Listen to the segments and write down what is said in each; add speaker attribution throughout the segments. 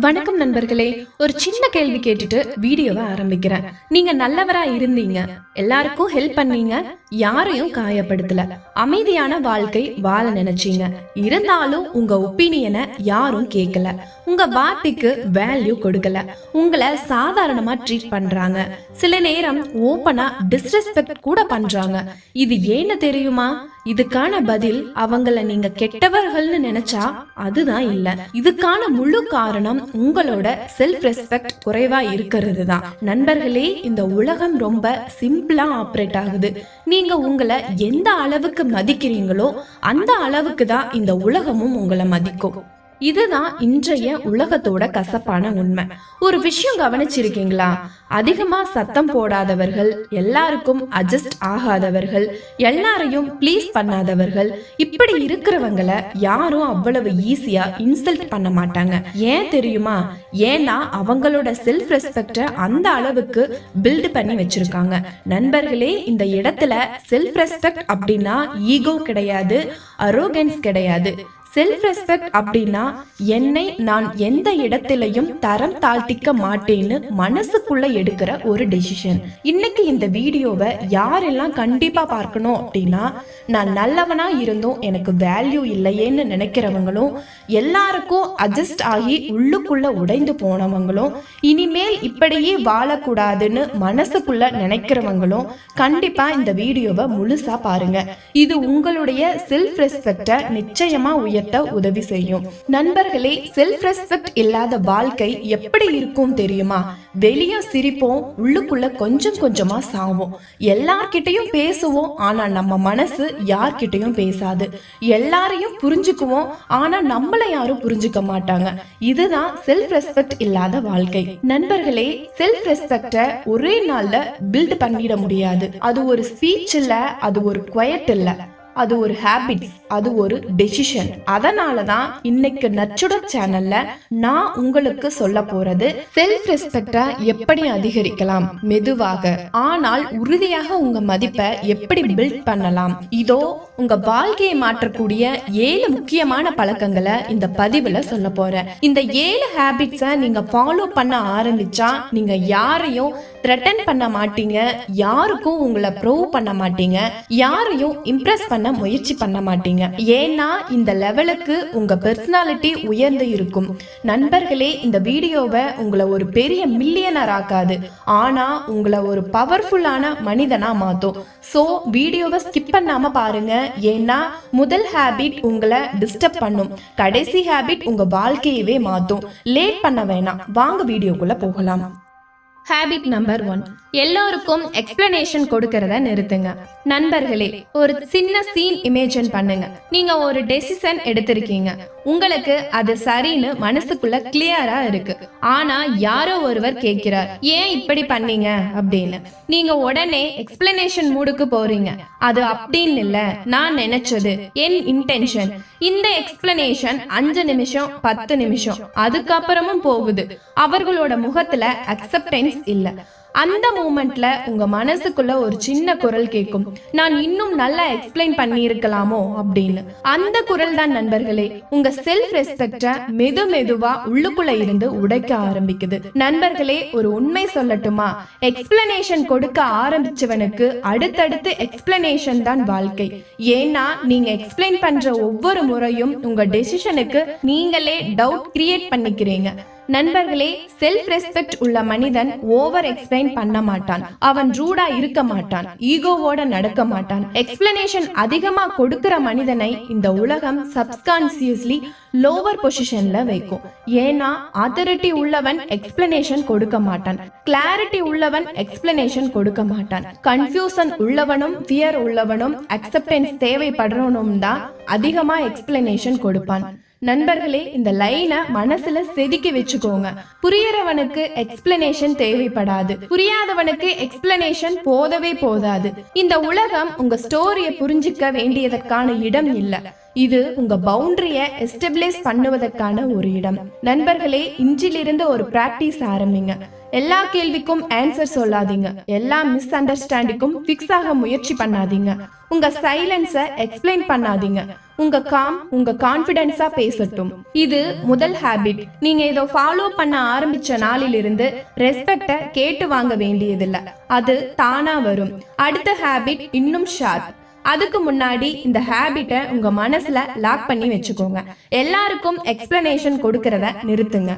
Speaker 1: வணக்கம் நண்பர்களே ஒரு சின்ன கேள்வி கேட்டுட்டு வீடியோவை ஆரம்பிக்கிறேன். நீங்க நல்லவரா இருந்தீங்க எல்லாருக்கும் ஹெல்ப் பண்ணீங்க யாரையும் காயப்படுத்தல. அமைதியான வாழ்க்கை வாழ நினைச்சீங்க. இருந்தாலும் உங்க ஒப்பீனியனை யாரும் கேட்கல உங்க வார்த்தைக்கு வேல்யூ கொடுக்கல. உங்களை சாதாரணமா ட்ரீட் பண்றாங்க. சில நேரம் ஓப்பனா டிஸ்ரெஸ்பெக்ட் கூட பண்றாங்க. இது ஏன்னு தெரியுமா? இதுக்கான பதில் அவங்கள நீங்க கெட்டவர்கள்னு நினைச்சா அதுதான் இல்ல. இதுக்கான முழு காரணம் உங்களோட செல்ஃப் ரெஸ்பெக்ட் குறைவா இருக்கிறது தான். நண்பர்களே இந்த உலகம் ரொம்ப சிம்பிளா ஆப்ரேட் ஆகுது. நீங்க உங்களை எந்த அளவுக்கு மதிக்கிறீங்களோ அந்த அளவுக்கு தான் இந்த உலகமும் உங்களை மதிக்கும். இதுதான் இன்றைய உலகத்தோட கசப்பான உண்மை. ஒரு விஷயம் கவனிச்சிருக்கீங்களா? அதிகமா சத்தம் போடாதவர்கள் எல்லாருக்கும் அட்ஜஸ்ட் ஆகாதவர்கள் எல்லாரையும் ப்ளீஸ் பண்ணாதவர்கள் இப்படி இருக்கிறவங்கள யாரும் அவ்வளவு ஈஸியா இன்சல்ட் பண்ண மாட்டாங்க. ஏன் தெரியுமா? ஏன்னா அவங்களோட செல்ஃப் ரெஸ்பெக்ட அந்த அளவுக்கு பில்ட் பண்ணி வச்சிருக்காங்க. நண்பர்களே இந்த இடத்துல செல்ஃப் ரெஸ்பெக்ட் அப்படின்னா ஈகோ கிடையாது அரோகன்ஸ் கிடையாது. செல்ஃப் ரெஸ்பெக்ட் அப்படின்னா என்னை நான் எந்த இடத்திலையும் தரம் தாழ்த்திக்க மாட்டேன்னு மனசுக்குள்ள எடுக்கிற ஒரு டெசிஷன் இன்னைக்கு இந்த வீடியோவை யாரெல்லாம் கண்டிப்பா பார்க்கணும் அப்படின்னா நான் நல்லவனா இருந்தும் எனக்கு வேல்யூ இல்லையேன்னு நினைக்கிறவங்களும் எல்லாருக்கும் அட்ஜஸ்ட் ஆகி உள்ளுக்குள்ள உடைந்து போனவங்களும் இனிமேல் இப்படியே வாழக்கூடாதுன்னு மனசுக்குள்ள நினைக்கிறவங்களும் கண்டிப்பா இந்த வீடியோவை முழுசா பாருங்க. இது உங்களுடைய செல்ஃப் ரெஸ்பெக்டை நிச்சயமா உயர்த்த உதவி செய்யும். நண்பர்களே செல்ஃப் ரெஸ்பெக்ட் இல்லாத வாழ்க்கை எப்படி இருக்கும் தெரியுமா? வெளிய சிரிப்போம் உள்ளுக்குள்ள கொஞ்சம் கொஞ்சமா சாவோம். எல்லார்கிட்டயும் பேசுவோம் ஆனா நம்ம மனசு யார்கிட்டயும் பேசாது. எல்லாரையும் புரிஞ்சுக்குவோம் ஆனா நம்மள யாரும் புரிஞ்சுக்க மாட்டாங்க. இதுதான் செல்ஃப் ரெஸ்பெக்ட் இல்லாத வாழ்க்கை. நண்பர்களே செல்ஃப் ரெஸ்பெக்ட ஒரே நாள்ல பில்ட் பண்ணிட முடியாது. அது ஒரு ஸ்பீச் இல்ல அது ஒரு குவயட் இல்ல. அது ஒரு ஹேபிட் அது ஒரு டெசிஷன் அதனால தான் இன்னைக்கு நச்சுடர் சேனல்ல நான் உங்களுக்கு சொல்ல போறது செல்ஃப் ரெஸ்பெக்டை எப்படி அதிகரிக்கலாம் மெதுவாக. ஆனால் உறுதியாக உங்க மதிப்பை எப்படி பில்ட் பண்ணலாம்? இதோ உங்க வாழ்க்கையை மாற்றக்கூடிய ஏழு முக்கியமான பழக்கங்களை இந்த பதிவுல சொல்ல போறேன். இந்த ஏழு ஹேபிட்ஸை நீங்க ஃபாலோ பண்ண ஆரம்பிச்சா நீங்க யாரையும் த்ரெட்டன் பண்ண மாட்டீங்க யாருக்கும் உங்களை ப்ரூவ் பண்ண மாட்டீங்க யாரையும் இம்ப்ரெஸ் பண்ண முயற்சி பண்ண மாட்டீங்க. ஏன்னா இந்த லெவலுக்கு உங்க பர்சனாலிட்டி உயர்ந்து இருக்கும். நண்பர்களே இந்த வீடியோவை உங்களை ஒரு பெரிய மில்லியனர் ஆக்காது. ஆனா உங்களை ஒரு பவர்ஃபுல்லான மனிதனா மாத்தும். ஸோ வீடியோவை ஸ்கிப் பண்ணாம பாருங்க. ஏன்னா முதல் ஹேபிட் உங்களை டிஸ்டர்ப் பண்ணும். கடைசி ஹேபிட் உங்க வாழ்க்கையவே மாத்தும். லேட் பண்ண வேணாம். வாங்க வீடியோக்குள்ள போகலாம். ஹேபிட் நம்பர் ஒன் எல்லோருக்கும் எக்ஸ்பிளனேஷன் கொடுக்கறத நிறுத்துங்க. நண்பர்களே ஒரு சின்ன சீன் இமேஜின் பண்ணுங்க. நீங்க ஒரு டெசிஷன் எடுத்திருக்கீங்க. உங்களுக்கு அது சரின்னு மனசுக்குள்ள கிளியரா இருக்கு. ஆனா யாரோ ஒருவர் கேட்கிறார் ஏன் இப்படி பண்ணீங்க? அப்படின்னு. நீங்க உடனே எக்ஸ்பிளனேஷன் மூடுக்கு போறீங்க. அது அப்படின்னு இல்ல நான் நினைச்சது என் இன்டென்ஷன் இந்த எக்ஸ்பிளனேஷன் அஞ்சு நிமிஷம் பத்து நிமிஷம் அதுக்கப்புறமும் போகுது. அவர்களோட முகத்துல அக்செப்டன்ஸ் இல்ல. அந்த மூமெண்ட்ல உங்க மனசுக்குள்ள ஒரு சின்ன குரல் கேட்கும். நான் இன்னும் நல்லா எக்ஸ்பிளைன் பண்ணியிருக்கலாமோ அப்படின்னு. அந்த குரல் தான் நண்பர்களே உங்க செல்ஃப் ரெஸ்பெக்ட மெது மெதுவா உள்ளுக்குள்ள இருந்து உடைக்க ஆரம்பிக்குது. நண்பர்களே ஒரு உண்மை சொல்லட்டுமா? எக்ஸ்பிளனேஷன் கொடுக்க ஆரம்பிச்சவனுக்கு அடுத்தடுத்து எக்ஸ்பிளனேஷன் தான் வாழ்க்கை. ஏன்னா நீங்க எக்ஸ்பிளைன் பண்ற ஒவ்வொரு முறையும் உங்க டெசிஷனுக்கு நீங்களே டவுட் கிரியேட் பண்ணிக்கிறீங்க. நண்பர்களே செல்ஃப் ரெஸ்பெக்ட் உள்ள மனிதன் ஓவர் எக்ஸ்பிளைன் பண்ண மாட்டான். அவன் ரூடா இருக்க மாட்டான் ஈகோவோட நடக்க மாட்டான். எக்ஸ்பிளனேஷன் அதிகமா கொடுக்கிற மனிதனை இந்த உலகம் சப்கான்சியஸ்லி லோவர் பொசிஷன்ல வைக்கும். ஏன்னா அதரிட்டி உள்ளவன் எக்ஸ்பிளனேஷன் கொடுக்க மாட்டான். கிளாரிட்டி உள்ளவன் எக்ஸ்பிளனேஷன் கொடுக்க மாட்டான். கன்ஃபியூசன் உள்ளவனும் ஃபியர் உள்ளவனும் அக்செப்டன்ஸ் தேவைப்படுறவனும் தான் அதிகமா எக்ஸ்பிளனேஷன் கொடுப்பான். நண்பர்களே இந்த லைனை மனசுல செதுக்கி வச்சுக்கோங்க. புரியறவனுக்கு எக்ஸ்பிளனேஷன் தேவைப்படாது. புரியாதவனுக்கு எக்ஸ்பிளனேஷன் போதவே போதாது. இந்த உலகம் உங்க ஸ்டோரியை புரிஞ்சுக்க வேண்டியதற்கான இடம் இல்ல. இது உங்க பவுண்டரிய எஸ்டபிளிஷ் பண்ணுவதற்கான ஒரு இடம். நண்பர்களே இன்றிலிருந்து ஒரு பிராக்டிஸ் ஆரம்பிங்க. எல்லா கேள்விக்கும் ஆன்சர் சொல்லாதீங்க. எல்லா மிஸ் அண்டர்ஸ்டாண்டிங்கும் ஃபிக்ஸ் ஆக முயற்சி பண்ணாதீங்க. உங்க சைலன்ஸை எக்ஸ்பிளைன் பண்ணாதீங்க. உங்க காம் உங்க கான்பிடன்ஸா பேசட்டும். இது முதல் ஹேபிட். நீங்க இதை ஃபாலோ பண்ண ஆரம்பிச்ச நாளிலிருந்து ரெஸ்பெக்ட கேட்டு வாங்க வேண்டியதில்ல. அது தானா வரும். அடுத்த ஹாபிட் இன்னும் ஷார்ப் அதுக்கு முன்னாடி இந்த ஹேபிட்டை உங்க மனசுல லாக் பண்ணி வச்சுக்கோங்க. எல்லாருக்கும் எக்ஸ்பிளனேஷன் கொடுக்கறத நிறுத்துங்க.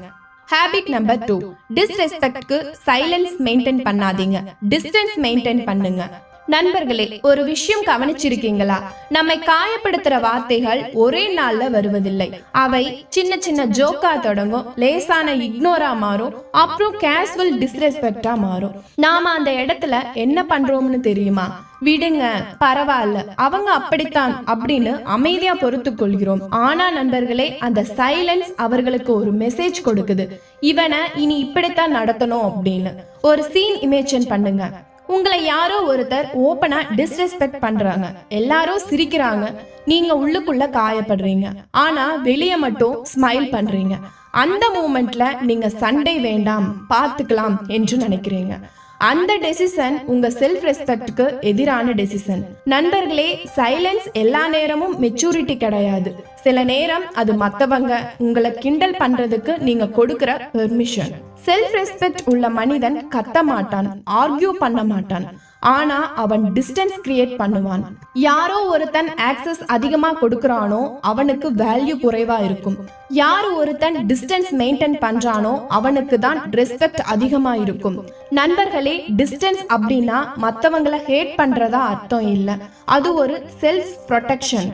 Speaker 1: ஹேபிட் நம்பர் டூ டிஸ்ரெஸ்பெக்ட்க்கு சைலன்ஸ் மெயின்டைன் பண்ணாதீங்க. டிஸ்டன்ஸ் மெயின்டைன் பண்ணுங்க. நண்பர்களே ஒரு விஷயம் கவனிச்சிருக்கீங்களா? நம்மை காயப்படுத்துற வார்த்தைகள் ஒரே நாள்ல வருவதில்லை. அவை சின்ன சின்ன ஜோக்கா தொடங்கும் லேசான இக்னோரா மாறும் அப்புறம் கேஷுவல் டிஸ்ரெஸ்பெக்டா மாறும். நாம அந்த இடத்துல என்ன பண்றோம்னு தெரியுமா? விடுங்க பரவாயில்ல அவங்க அப்படித்தான் அப்படின்னு அமைதியா பொறுத்து கொள்கிறோம். ஆனா நண்பர்களே அந்த சைலன்ஸ் அவர்களுக்கு ஒரு மெசேஜ் கொடுக்குது. இவனை இனி இப்படித்தான் நடத்தணும் அப்படின்னு. ஒரு சீன் இமேஜின் பண்ணுங்க. உங்களை யாரோ ஒருத்தர் ஓப்பனா டிஸ்ரெஸ்பெக்ட் பண்றாங்க. எல்லாரும் சிரிக்கிறாங்க. நீங்க உள்ளுக்குள்ள காயப்படுறீங்க. ஆனா வெளியே மட்டும் ஸ்மைல் பண்றீங்க. அந்த மூமெண்ட்ல நீங்க சண்டை வேண்டாம் பார்த்துக்கலாம் என்று நினைக்கிறீங்க. அந்த டெசிஷன் உங்க செல்ஃப் ரெஸ்பெக்ட்க்கு எதிரான டெசிஷன் நண்பர்களே சைலன்ஸ் எல்லா நேரமும் மெச்சூரிட்டி கிடையாது. சில நேரம் அது மத்தவங்க உங்களை கிண்டல் பண்றதுக்கு நீங்க கொடுக்கிற பெர்மிஷன் செல்ஃப் ரெஸ்பெக்ட் உள்ள மனிதன் கத்த மாட்டான் ஆர்கியூ பண்ண மாட்டான். ஆனா அவன் டிஸ்டன்ஸ் கிரியேட் பண்ணுவான். யாரோ ஒருத்தன் ஆக்சஸ் அதிகமா கொடுக்கறானோ அவனுக்கு வேல்யூ குறைவா இருக்கும். யார் ஒருத்தன் டிஸ்டன்ஸ் மெயின்டைன் பண்றானோ அவனுக்கு தான் ரெஸ்பெக்ட் அதிகமா இருக்கும். நண்பர்களே டிஸ்டன்ஸ் அப்படின்னா மத்தவங்களை ஹேட் பண்றதா அர்த்தம் இல்ல. அது ஒரு self protection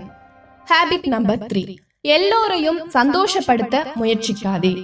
Speaker 1: habit number three எல்லோரையும் சந்தோஷப்படுத்த முயற்சிக்காதே.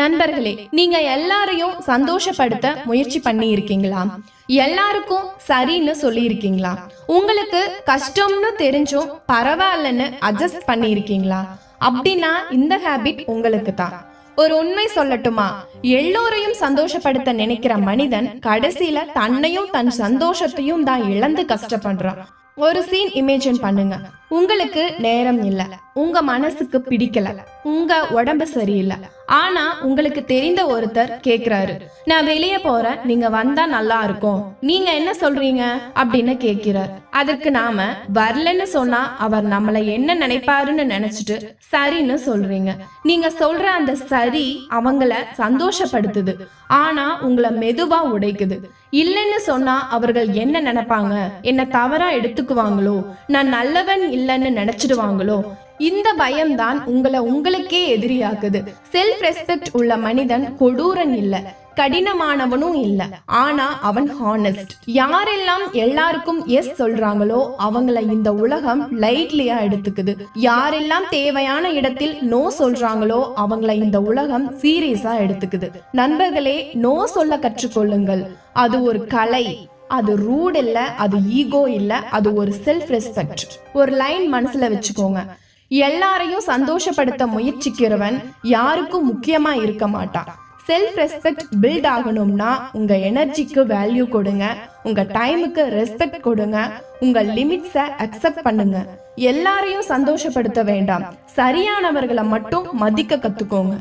Speaker 1: நண்பர்களே நீங்க எல்லாரையும் சந்தோஷப்படுத்த முயற்சி பண்ணி இருக்கீங்களா எல்லாருக்கும் சரின்னு சொல்லியிருக்கீங்களா? உங்களுக்கு கஷ்டம்னு தெரிஞ்சும் பரவாயில்லன்னு அட்ஜஸ்ட் பண்ணியிருக்கீங்களா? அப்படின்னா இந்த ஹேபிட் உங்களுக்கு தான். ஒரு உண்மை சொல்லட்டுமா? எல்லோரையும் சந்தோஷப்படுத்த நினைக்கிற மனிதன் கடைசியில தன்னையும் தன் சந்தோஷத்தையும் தான் இழந்து கஷ்டப்படுறான். ஒரு சீன் இமேஜின் பண்ணுங்க. உங்களுக்கு நேரம் இல்லை. உங்க மனசுக்கு பிடிக்கல. உங்க உடம்பு சரியில்லை. ஆனா உங்களுக்கு தெரிந்த ஒருத்தர் கேக்குறாரு. நான் வெளியே போறேன். நீங்க வந்தா நல்லா இருக்கும். நீங்க என்ன சொல்றீங்க? அப்படின்னு கேட்கிறார் அதுக்கு நாம வரலன்னு சொன்னா அவர் நம்மள என்ன நினைப்பாருன்னு நினைச்சிட்டு சரின்னு சொல்றீங்க. நீங்க சொல்ற அந்த சரி அவங்கள சந்தோஷப்படுத்துது. ஆனா உங்களை மெதுவா உடைக்குது. இல்லைன்னு சொன்னா அவர்கள் என்ன நினைப்பாங்க? என்ன தவறா எடுத்துக்குவாங்களோ? நான் நல்லவன் இல்லைன்னு நினைச்சிடுவாங்களோ? இந்த பயம்தான் உங்களை உங்களுக்கே எதிரியாக்குது. செல்ஃப் ரெஸ்பெக்ட் உள்ள மனிதன் கொடூரன் இல்ல கடினமானவனும் இல்ல. ஆனா அவன் ஹானஸ்ட் யாரெல்லாம் எல்லாருக்கும் எஸ் சொல்றாங்களோ அவங்கள இந்த உலகம் லைட்லியா எடுத்துக்குது. யாரெல்லாம் தேவையான இடத்தில் நோ சொல்றாங்களோ அவங்கள இந்த உலகம் சீரியஸா எடுத்துக்குது. நண்பர்களே நோ சொல்ல கற்றுக்கொள்ளுங்கள். அது ஒரு கலை அது ரூட் இல்ல அது ஈகோ இல்ல அது ஒரு செல்ஃப் ரெஸ்பெக்ட் ஒரு லைன் மனசுல வச்சுக்கோங்க. எல்லாரையும் சந்தோஷப்படுத்த முயற்சிக்கிறவன் யாருக்கும் முக்கியமா இருக்க மாட்டான். செல்ஃப் ரெஸ்பெக்ட் பில்ட் ஆகணும்னா உங்க எனர்ஜிக்கு வேல்யூ கொடுங்க. உங்க டைமுக்கு ரெஸ்பெக்ட் கொடுங்க. உங்க லிமிட்ஸை அக்செப்ட் பண்ணுங்க. எல்லாரையும் சந்தோஷப்படுத்த வேண்டாம். சரியானவர்களை மட்டும் மதிக்க கத்துக்கோங்க.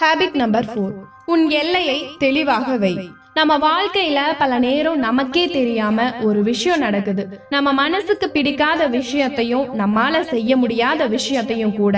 Speaker 1: ஹேபிட் நம்பர் ஃபோர் உன் எல்லையை தெளிவாக வை. நம்ம வாழ்க்கையில பல நேரம் நமக்கே தெரியாம ஒரு விஷயம் நடக்குது. நம்ம மனசுக்கு பிடிக்காத விஷயத்தையும் நம்மால செய்ய முடியாத விஷயத்தையும் கூட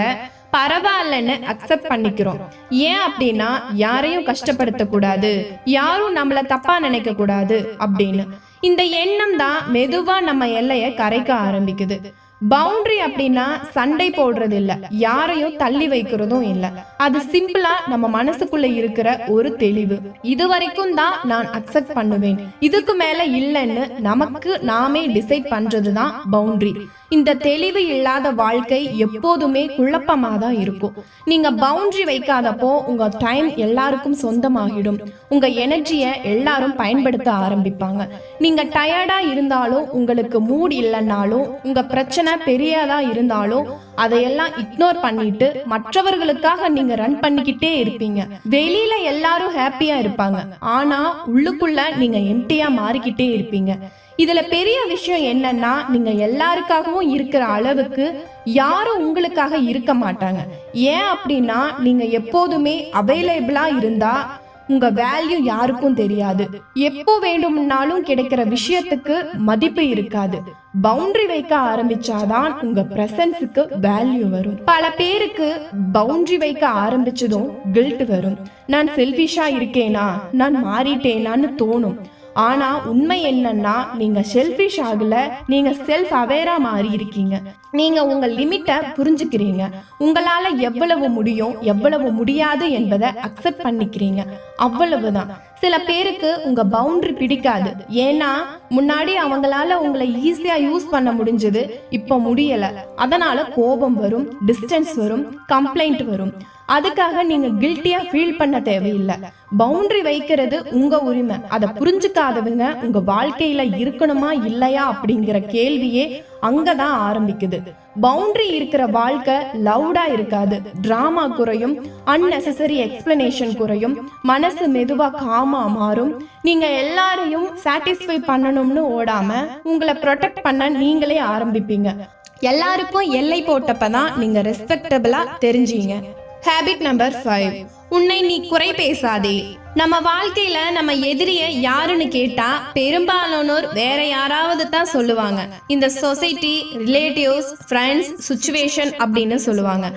Speaker 1: பரவாயில்லன்னு அக்செப்ட் பண்ணிக்கிறோம். ஏன் அப்படின்னா யாரையும் கஷ்டப்படுத்த கூடாது. யாரும் நம்மள தப்பா நினைக்க கூடாது அப்படின்னு. இந்த எண்ணம் தான் மெதுவா நம்ம எல்லைய கரைக்க ஆரம்பிக்குது. பவுண்டரி அப்படின்னா சண்டை போடுறது இல்ல யாரையும் தள்ளி வைக்கிறதும் இல்ல. அது சிம்பிளா நம்ம மனசுக்குள்ள இருக்கிற ஒரு தெளிவு. இது வரைக்கும் தான் நான் அக்செப்ட் பண்ணுவேன். இதுக்கு மேல இல்லைன்னு நமக்கு நாமே டிசைட் பண்றது தான் பவுண்டரி இந்த தெளிவு இல்லாத வாழ்க்கை எப்போதுமே குழப்பமா தான் இருக்கும். நீங்க பவுண்டரி வைக்காதப்போ உங்க டைம் எல்லாருக்கும் சொந்தமாகிடும். உங்க எனர்ஜியை எல்லாரும் பயன்படுத்த ஆரம்பிப்பாங்க. நீங்க டயர்டா இருந்தாலும் உங்களுக்கு மூட் இல்லைன்னாலும் உங்க பிரச்சனை பெரியதா இருந்தாலும் அதையெல்லாம் இக்னோர் பண்ணிட்டு மற்றவர்களுக்காக நீங்க ரன் பண்ணிக்கிட்டே இருப்பீங்க. வெளியில எல்லாரும் ஹாப்பியா இருப்பாங்க. ஆனா உள்ளுக்குள்ள நீங்க எம்டியா மாறிக்கிட்டே இருப்பீங்க. இதுல பெரிய விஷயம் என்னன்னா நீங்க எல்லாருக்காகவும் இருக்கிற அளவுக்கு யாரும் உங்களுக்காக இருக்க மாட்டாங்க. ஏன் அப்படின்னா நீங்க எப்போதுமே அவைலபிளா இருந்தா உங்க வேல்யூ யாருக்கும் தெரியாது. எப்போ வேண்டும்னாலும் கிடைக்கிற விஷயத்துக்கு மதிப்பு இருக்காது. பவுண்டரி வைக்க ஆரம்பிச்சாதான் உங்க பிரசன்ஸுக்கு வேல்யூ வரும். பல பேருக்கு பவுண்டரி வைக்க ஆரம்பிச்சதும் கில்ட் வரும். நான் செல்ஃபிஷா இருக்கேனா? நான் மாறிட்டேனான்னு தோணும். ஆனா உண்மை என்னன்னா நீங்க செல்ஃபிஷ் ஆகல நீங்க செல்ஃப் அவேரா மாறி இருக்கீங்க நீங்க உங்க லிமிட்டை புரிஞ்சுக்கிறீங்க. உங்களால எவ்வளவு முடியும் எவ்வளவு முடியாது என்பதை அக்செப்ட் பண்ணிக்கிறீங்க. அவ்வளவுதான். சில பேருக்கு உங்க பவுண்டரி பிடிக்காது. ஏன்னா முன்னாடி அவங்களால உங்களை ஈஸியா யூஸ் பண்ண முடிஞ்சது இப்போ முடியல. அதனால கோபம் வரும் டிஸ்டன்ஸ் வரும் கம்ப்ளைண்ட் வரும். அதுக்காக நீங்க கில்ட்டியா ஃபீல் பண்ண தேவையில்லை. பவுண்டரி வைக்கிறது உங்க உரிமை. அதை புரிஞ்சுக்காதவங்க உங்க வாழ்க்கையில இருக்கணுமா இல்லையா அப்படிங்கிற கேள்வியே அங்கதான் ஆரம்பிக்குது. பவுண்டரி இருக்கிற வாழ்க்கை லவுடா இருக்காது. டிராமா குறையும் அன்னெசசரி எக்ஸ்பிளனேஷன் குறையும் மனசு மெதுவா காமா மாறும். நீங்க எல்லாரையும் சாட்டிஸ்ஃபை பண்ணணும்னு ஓடாம உங்களை ப்ரொடெக்ட் பண்ண நீங்களே ஆரம்பிப்பீங்க. எல்லாருக்கும் எல்லை போட்டப்பதான் நீங்க ரெஸ்பெக்டபிளா தெரிஞ்சீங்க. ஹேபிட் நம்பர் ஃபைவ் உன்னை நீ குறை பேசாதே. நம்ம வாழ்க்கையில நம்ம எதிரிய யாருன்னு கேட்டா பெரும்பாலானோர் வேற யாராவது தான் சொல்லுவாங்க. இந்த சொசைட்டி ரிலேட்டிவ்ஸ் ஃப்ரெண்ட்ஸ் சுச்சுவேஷன் அப்படின்னு சொல்லுவாங்க.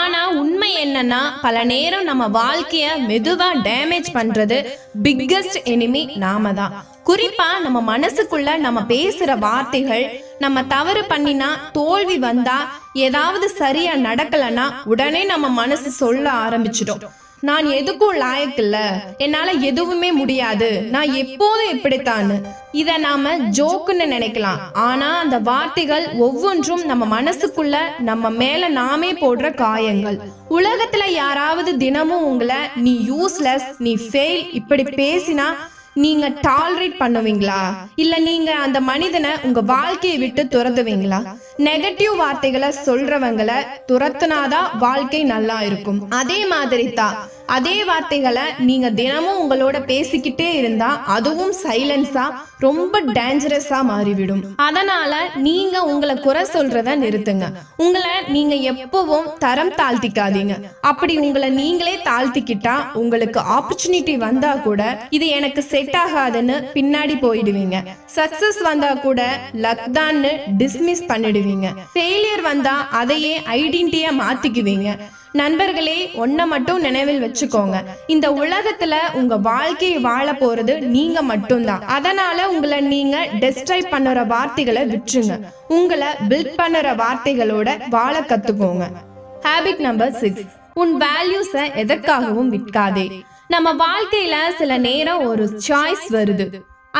Speaker 1: ஆனா உண்மை என்னன்னா பல நேரம் நம்ம வாழ்க்கைய மெதுவா டேமேஜ் பண்றது பிக்கஸ்ட் எனிமி நாம தான். குறிப்பா நம்ம மனசுக்குள்ள நம்ம பேசுற வார்த்தைகள் நம்ம தவறு பண்ணினா தோல்வி வந்தா ஏதாவது சரியா நடக்கலன்னா உடனே நம்ம மனசு சொல்ல ஆரம்பிச்சிடும். நான் எதுக்கும் லாயக்கில்ல என்னால எதுவுமே முடியாது. நான் எப்போதும் இப்படித்தான். இத நாம ஜோக்குன்னு நினைக்கலாம். ஆனா அந்த வார்த்தைகள் ஒவ்வொன்றும் நம்ம மனசுக்குள்ள நம்ம மேல நாமே போடுற காயங்கள். உலகத்துல யாராவது தினமும் உங்களை நீ யூஸ்லெஸ் நீ ஃபெயில் இப்படி பேசினா நீங்க டாலரேட் பண்ணுவீங்களா? இல்ல நீங்க அந்த மனிதனை உங்க வாழ்க்கையை விட்டு துரத்துவீங்களா? நெகட்டிவ் வார்த்தைகளை சொல்றவங்களை துரத்துனாதான் வாழ்க்கை நல்லா இருக்கும். அதே மாதிரி தான் அதே வார்த்தைகளை நீங்க தினமும் உங்களோட பேசிக்கிட்டே இருந்தா அதுவும் சைலன்ஸா ரொம்ப டேஞ்சரஸா மாறிவிடும். அதனால நீங்க உங்களை குறை சொல்றத நிறுத்துங்க. உங்களை நீங்க எப்பவும் தரம் தாழ்த்திக்காதீங்க. அப்படி உங்களை நீங்களே தாழ்த்திக்கிட்டா உங்களுக்கு ஆப்பர்ச்சுனிட்டி வந்தா கூட இது எனக்கு செட் ஆகாதுன்னு பின்னாடி போயிடுவீங்க. சக்சஸ் வந்தா கூட லக் தான்னு டிஸ்மிஸ் பண்ணிடுவீங்க. ஃபெயிலியர் வந்தா அதையே ஐடென்டிட்டியா மாத்திக்குவீங்க. நண்பர்களே ஒன்ன மட்டும் நினைவில் வச்சுக்கோங்க. இந்த உலகத்துல உங்க வாழ்க்கையை வாழ போறது நீங்க மட்டும்தான். அதனால உங்களை நீங்க டெஸ்ட்ரைப் பண்ணுற வார்த்தைகளை விட்டுருங்க. உங்களை பில்ட் பண்ணுற வார்த்தைகளோட வாழ கத்துக்கோங்க. ஹேபிட் நம்பர் சிக்ஸ் உன் வேல்யூஸை எதற்காகவும் விற்காதே. நம்ம வாழ்க்கையில சில நேரம் ஒரு சாய்ஸ் வருது.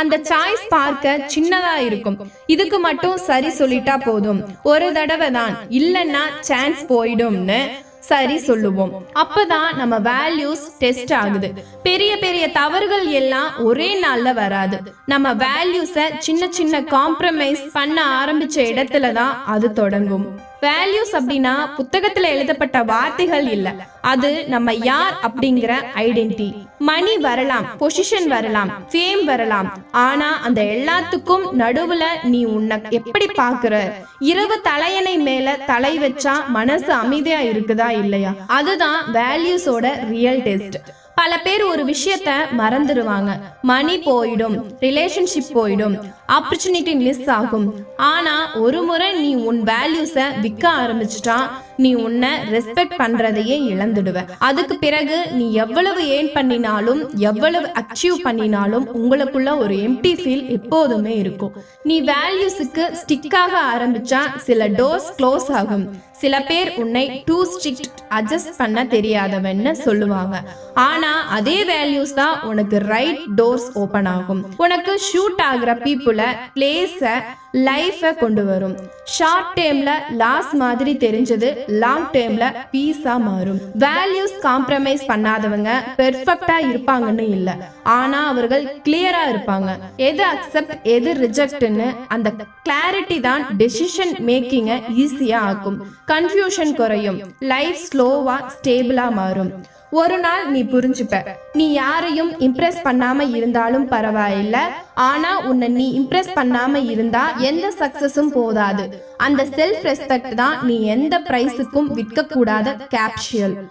Speaker 1: அந்த சாய்ஸ் பார்க்க சின்னதா இருக்கும். இதுக்கு மட்டும் சரி சொல்லிட்டா போதும். ஒரு தடவை தான் இல்லைன்னா சான்ஸ் போயிடும்னு சரி சொல்லுவோம். அப்பதான் நம்ம வேல்யூஸ் டெஸ்ட் ஆகுது. பெரிய பெரிய தவறுகள் எல்லாம் ஒரே நாள்ல வராது. நம்ம வேல்யூஸை சின்ன சின்ன காம்ப்ரமைஸ் பண்ண ஆரம்பிச்ச இடத்துல தான் அது தொடங்கும். வேல்யூஸ் அப்படின்னா புத்தகத்துல எழுதப்பட்ட வார்த்தைகள் இல்ல. அது நம்ம யார் அப்படிங்கிற ஐடென்டிட்டி மணி வரலாம் பொசிஷன் வரலாம் ஃபேம் வரலாம். ஆனா அந்த எல்லாத்துக்கும் நடுவுல நீ உன்னை எப்படி பாக்குற இரவு தலையணை மேல தலை வச்சா மனசு அமைதியா இருக்குதா இல்லையா? அதுதான் வேல்யூஸோட ரியல் டெஸ்ட் பல பேர் ஒரு விஷயத்த மறந்துடுவாங்க. மணி போயிடும் ரிலேஷன்ஷிப் போயிடும் ஆப்பர்ச்சுனிட்டி மிஸ் ஆகும். ஆனா ஒரு முறை நீ உன் வேல்யூஸை விற்க ஆரம்பிச்சிட்டா நீ உன்னை ரெஸ்பெக்ட் பண்றதையே இழந்துடுவ. அதுக்கு பிறகு நீ எவ்வளவு ஏன் பண்ணினாலும் எவ்வளவு அச்சீவ் பண்ணினாலும் உங்களுக்குள்ள ஒரு எம்டி ஃபீல் எப்போதுமே இருக்கும். நீ வேல்யூஸுக்கு ஸ்டிக்காக ஆரம்பிச்சா சில டோர்ஸ் க்ளோஸ் ஆகும். சில பேர் உன்னை டூ ஸ்ட்ரிக்ட் அட்ஜஸ்ட் பண்ண தெரியாதவன்னு சொல்லுவாங்க. ஆனா அதே வேல்யூஸ் தான் உனக்கு ரைட் டோர்ஸ் ஓபன் ஆகும். உனக்கு ஷூட் ஆகுற பீப்புளை பிளேஸை லைஃபை கொண்டு வரும் ஷார்ட் டேர்ம்ல லாஸ் மாதிரி தெரிஞ்சது லாங் டேர்ம்ல பீஸா மாறும். வேல்யூஸ் காம்ப்ரமைஸ் பண்ணாதவங்க பெர்ஃபெக்டா இருப்பாங்கன்னு இல்ல. ஆனா அவர்கள் கிளியரா இருப்பாங்க. எது அக்செப்ட் எது ரிஜெக்ட்னு அந்த கிளாரிட்டி தான் டெசிஷன் மேக்கிங்கை ஈஸியா ஆக்கும். கன்ஃபியூஷன் குறையும். லைஃப் ஸ்லோவா ஸ்டேபிளா மாறும். ஒரு நாள் நீ புரிஞ்சுப்ப. நீ யாரையும் இம்ப்ரெஸ் பண்ணாம இருந்தாலும் பரவாயில்ல. ஆனா உன்னை நீ இம்ப்ரெஸ் பண்ணாம இருந்தா எந்த சக்சஸும் போதாது. அந்த செல்ஃப் ரெஸ்பெக்ட் தான் நீ எந்த பிரைஸுக்கும் விற்க கூடாத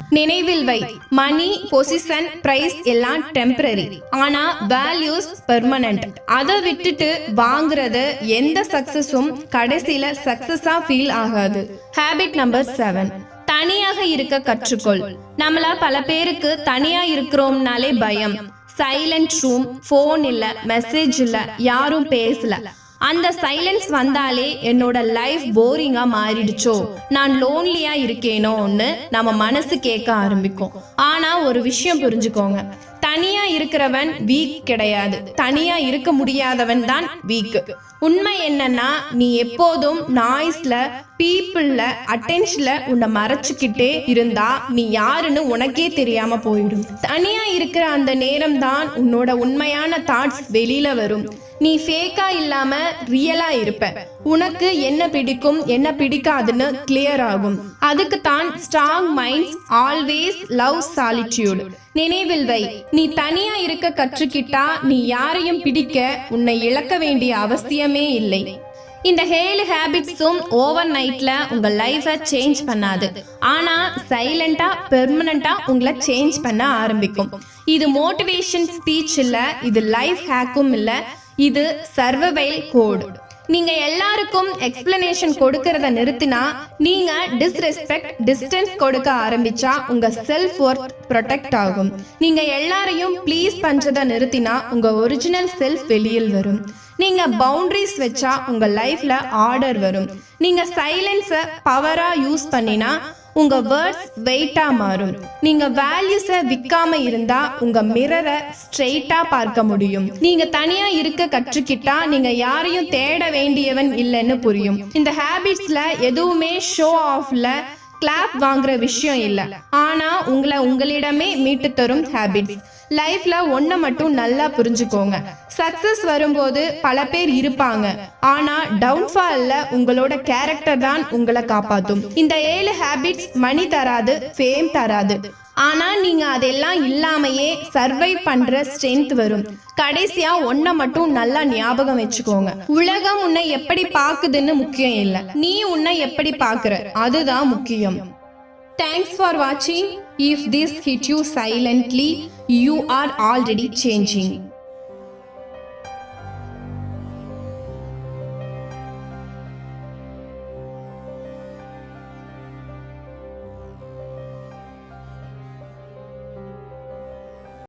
Speaker 1: நினைவில் வை. மணி பொசிஷன் பிரைஸ் எல்லாம் டெம்பரரி ஆனா வேல்யூஸ் பெர்மனன்ட் அதை விட்டுட்டு வாங்குறது எந்த சக்சஸும் கடைசியில சக்சஸா ஃபீல் ஆகாது. ஹேபிட் நம்பர் செவன் தனியாக இருக்க கற்றுக்கொள். நம்மள பல பேருக்கு தனியா இருக்கிறோம்னாலே பயம். சைலண்ட் ரூம் ஃபோன் இல்ல மெசேஜ் இல்ல யாரும் பேசல. அந்த சைலன்ஸ் வந்தாலே என்னோட லைஃப் போரிங்கா மாறிடுச்சோ? நான் லோன்லியா இருக்கேனோன்னு நம்ம மனசு கேட்க ஆரம்பிக்கும். ஆனா ஒரு விஷயம் புரிஞ்சுக்கோங்க. தனியா இருக்கிறவன் வீக் கிடையாது. தனியா இருக்க முடியாதவன் தான் வீக் உண்மை என்னன்னா நீ எப்போதும் நாய்ஸ்ல பீப்புள்ல அட்டென்ஷன்ல உன்னை மறைச்சுக்கிட்டே இருந்தா நீ யாருன்னு உனக்கே தெரியாம போயிடும். தனியா இருக்கிற அந்த நேரம் தான் உன்னோட உண்மையான தாட்ஸ் வெளியில வரும். நீ ஃபேக்கா இல்லாம ரியலா இருப்ப. உனக்கு என்ன பிடிக்கும் என்ன பிடிக்காதுன்னு கிளியர் ஆகும். அதுக்கு தான் strong minds always love solitude நினைவில் வை நீ தனியா இருக்க கற்றுக்கிட்டா நீ யாரையும் பிடிக்க உன்னை இழக்க வேண்டிய அவசியமே இல்லை. இந்த ஹேலு ஹேபிட்ஸும் ஓவர் நைட்ல உங்க லைஃபை சேஞ்ச் பண்ணாது. ஆனா சைலண்டா பெர்மனண்டா உங்களை சேஞ்ச் பண்ண ஆரம்பிக்கும். இது மோட்டிவேஷன் ஸ்பீச் இல்ல இது லைஃப் ஹேக்கும் இல்லை இது சர்வவைல் கோடு. நீங்க எல்லாருக்கும் எக்ஸ்பிளனேஷன் கொடுக்கறத நிறுத்தினா நீங்க டிஸ்ரெஸ்பெக்ட் டிஸ்டன்ஸ் கொடுக்க ஆரம்பிச்சா உங்க செல்ஃப் ஒர்த் ப்ரொடெக்ட் ஆகும். நீங்க எல்லாரையும் ப்ளீஸ் பண்றத நிறுத்தினா உங்க ஒரிஜினல் செல்ஃப் வெளியில் வரும். நீங்க பவுண்டரிஸ் வச்சா உங்க லைஃப்ல ஆர்டர் வரும். நீங்க சைலன்ஸை பவரா யூஸ் பண்ணினா உங்க வேர்ட்ஸ் வெயிட்டா மாறும். நீங்க வேல்யூஸை விற்காம இருந்தா உங்க மிரரை ஸ்ட்ரெயிட்டா பார்க்க முடியும். நீங்க தனியா இருக்க கற்றுக்கிட்டா நீங்க யாரையும் தேட வேண்டியவன் இல்லைன்னு புரியும். இந்த ஹேபிட்ஸ்ல எதுவுமே ஷோ ஆஃப்ல கிளாப் வாங்குற விஷயம் இல்ல. ஆனா உங்களை உங்களிடமே மீட்டு தரும் ஹேபிட்ஸ் லைஃப்ல ஒன்ன மட்டும் நல்லா புரிஞ்சுக்கோங்க. சக்சஸ் வரும்போது பல பேர் இருப்பாங்க. ஆனா டவுன்ஃபால்ல உங்களோட கேரக்டர் தான் உங்களை காப்பாத்தும். இந்த ஏழு ஹேபிட்ஸ் மணி தராது ஃபேம் தராது. ஆனா நீங்க அதெல்லாம் இல்லாமையே சர்வை பண்ற ஸ்ட்ரென்த் வரும். கடைசியா ஒன்ன மட்டும் நல்லா ஞாபகம் வச்சுக்கோங்க. உலகம் உன்னை எப்படி பாக்குதுன்னு முக்கியம் இல்லை. நீ உன்னை எப்படி பாக்குற அதுதான் முக்கியம். தேங்க்ஸ் ஃபார் வாட்சிங் If this hit you silently, you are already changing.